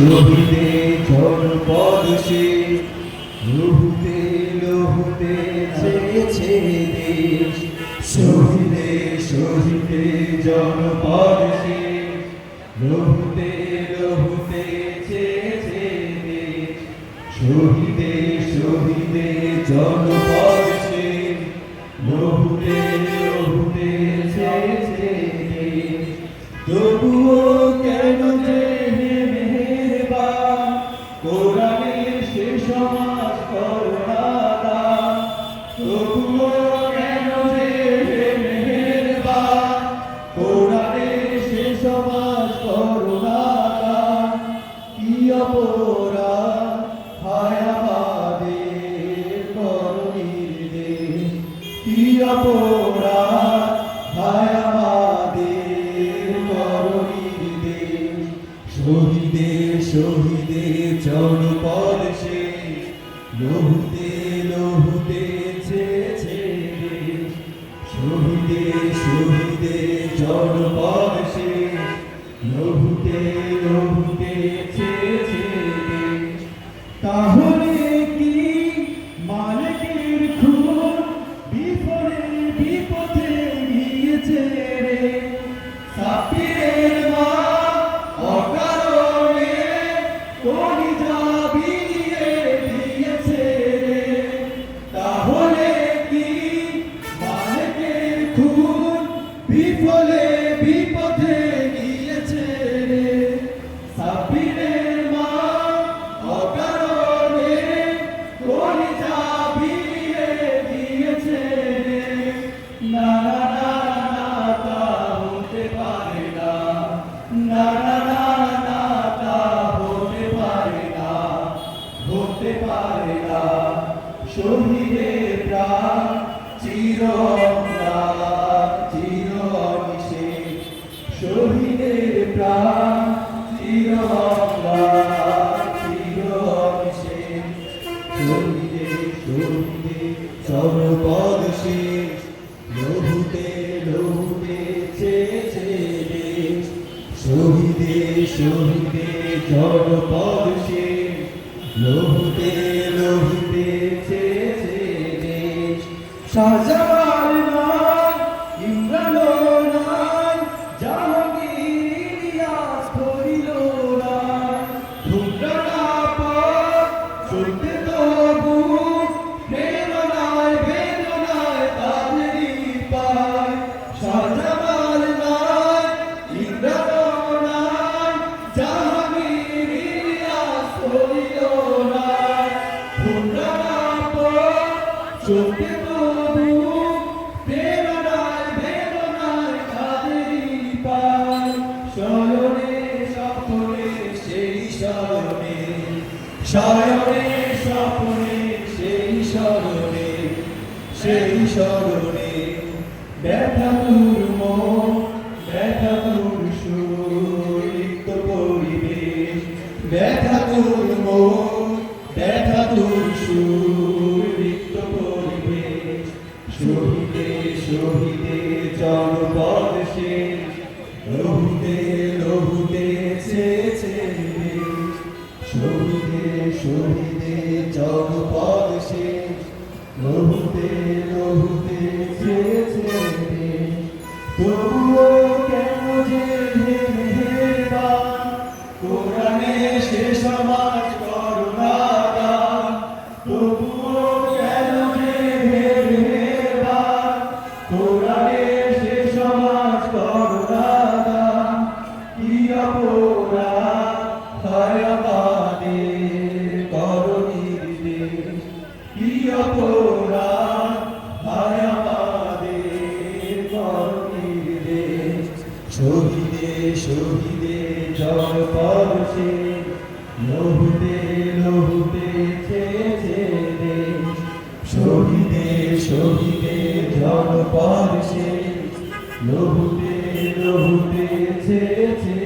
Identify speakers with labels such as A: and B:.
A: লোহিতে জনপদশে লোহুতে লোহুতে ছেড়েছে দেশ। শহীদে শহীদে জনপদশে লোহুতে লোহুতে ছেড়েছে দেশ। শহীদে শহীদে জনপদশে লোহুতে লোহুতে ছেড়েছে দেশ। তবুও শহীদে সে লহুতে লহুতে জনপদ সে লহুতে লহুতে তাহলে কি মালিকের খুন বিপদে বিপথে গিয়েছে রে? সাপিরের মা, অকারণে কলিজা বিলিয়ে দিয়েছে রে। তাহলে কি মালিকের খুন বিফলে বিপথে গিয়েছে রে। সাপিরের মা অকারণে কলিজা বিলিয়ে দিয়েছে রে। না না না তা হতে পারে না না না না, তা হতে পারে না। হতে পারে না। শহীদের প্রাণ চির শহীদে শহীদে জনপদ সে লহুতে লোহিতে ছেছে দেশ শাহজালাল চলতে তবু প্রেরণায় বেদনায় তাদেরই পায় শয়নে স্বপ্নে সেই স্মরণে শয়নে স্বপ্নে সেই স্মরণে সেই স্মরণে, ব্যথা লহুতে কি অপরাধ? হয় আমাদের করণীর দেশ শহীদে শহীদে জনপদ সে লহুতে লহুতে ছেছে দেশ শহীদে শহীদে জনপদ সে লহুতে লহুতে ছেছে